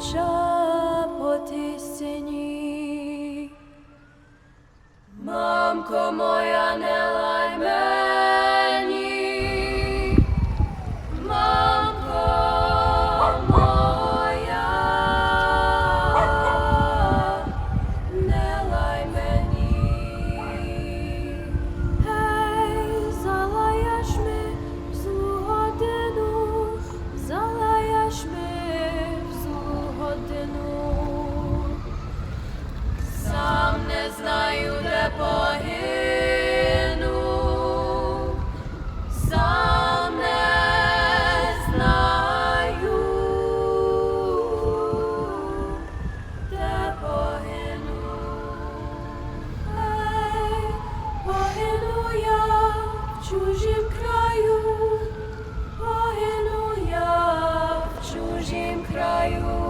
чапоти сині. Мамко моя не краю.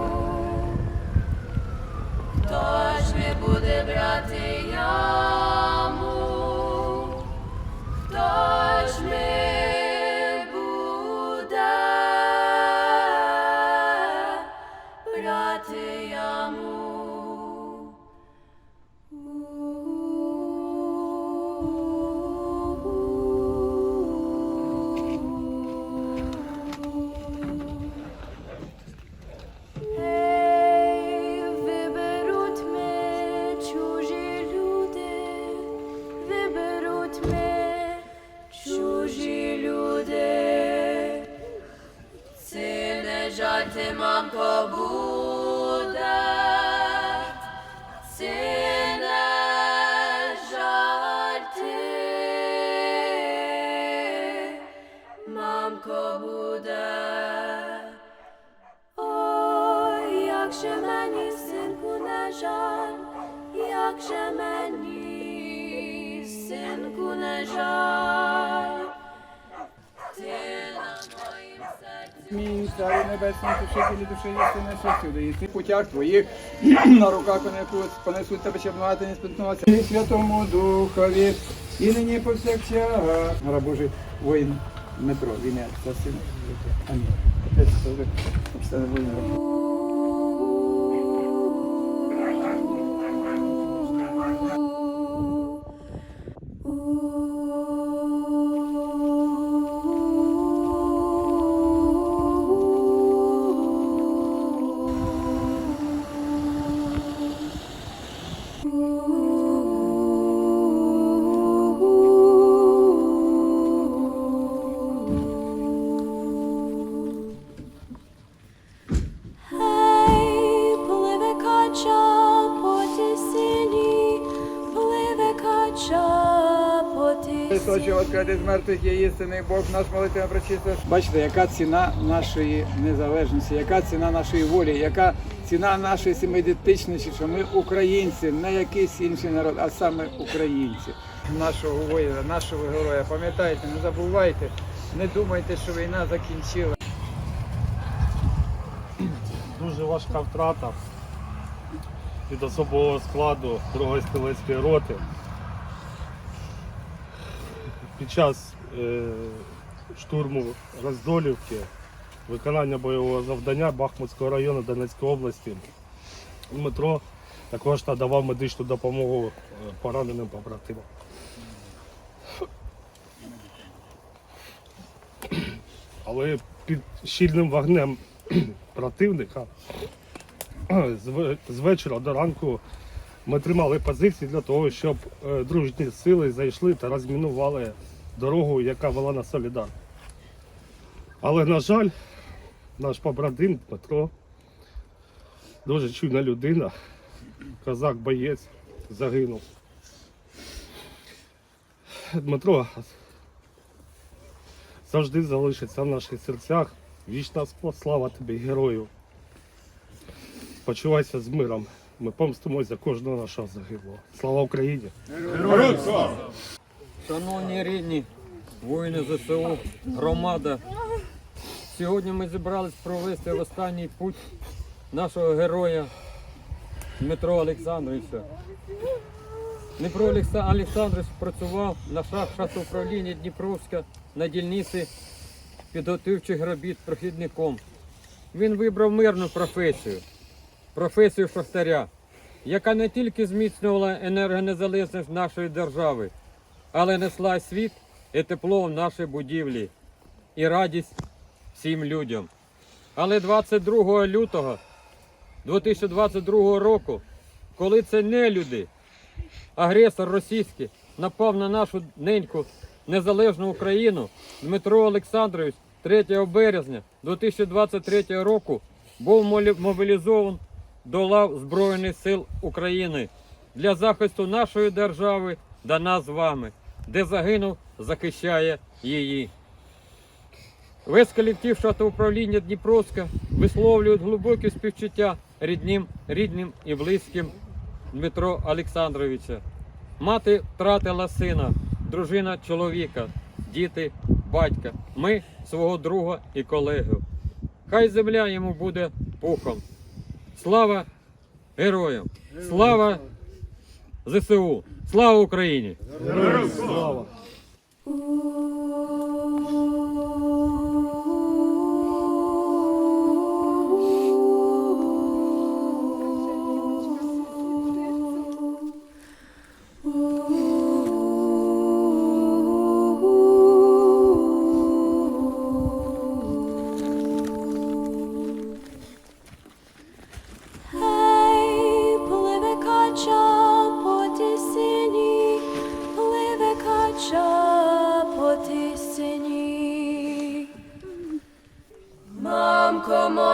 Не мамко, буде. Це не жаль, ти, мамко, буде. Ой, як же мені, синку, не жаль, як же мені, синку, не жаль. Мій царю небесний, тушителі душі єси не І єси путях твоїх, на руках понесуть, понесуть тебе ще не спитнуватися. І Святому Духові, і нині повсякчас. Гора Божий воїн Дмитро, війня, та Сина. Амінь. Отець, Син, що відкрити з мертвих є істинний Бог, наш молитва прочиста. Бачите, яка ціна нашої незалежності, яка ціна нашої волі, яка ціна нашої семидітичності, що ми українці, не якийсь інший народ, а саме українці. Нашого воїна, нашого героя. Пам'ятайте, не забувайте, не думайте, що війна закінчила. дуже важка втрата від особового складу другої стрілецької роти. Під час е, штурму Роздолівки, виконання бойового завдання Бахмутського району Донецької області Дмитро також надавав медичну допомогу е, пораненим побратимам. Але під щільним вогнем противника з вечора до ранку ми тримали позиції для того, щоб е, дружні сили зайшли та розмінували дорогу, яка вела на Солідар. Але, на жаль, наш побратим Дмитро, дуже чуйна людина, козак-боєць, загинув. Дмитро завжди залишиться в наших серцях. Вічна слава тобі, герою. Почувайся з миром. Ми помстимось за кожного нашого загиблого. Слава Україні! Шановні рідні, воїни ЗСУ, громада. Сьогодні ми зібрались провести останній путь нашого героя Дмитро Олександровича. Дмитро Олександрович працював на шахтах управління Дніпровська на дільниці підготовчих робіт прохідником. Він вибрав мирну професію, професію шахтаря, яка не тільки зміцнювала енергонезалежність нашої держави, але несла світ і тепло в наші будівлі і радість всім людям. Але 22 лютого 2022 року, коли це не люди, агресор російський напав на нашу неньку незалежну Україну, Дмитро Олександрович 3 березня 2023 року був мобілізований до лав Збройних сил України для захисту нашої держави та нас з вами, де загинув, захищає її. Весь колектив управління Дніпровська висловлює глибоке співчуття рідним, рідним і близьким Дмитро Олександровича. Мати втратила сина, дружина чоловіка, діти, батька, ми свого друга і колегу. Хай земля йому буде пухом. Слава героям! Слава ЗСУ! Слава Україні! Слава! Мамко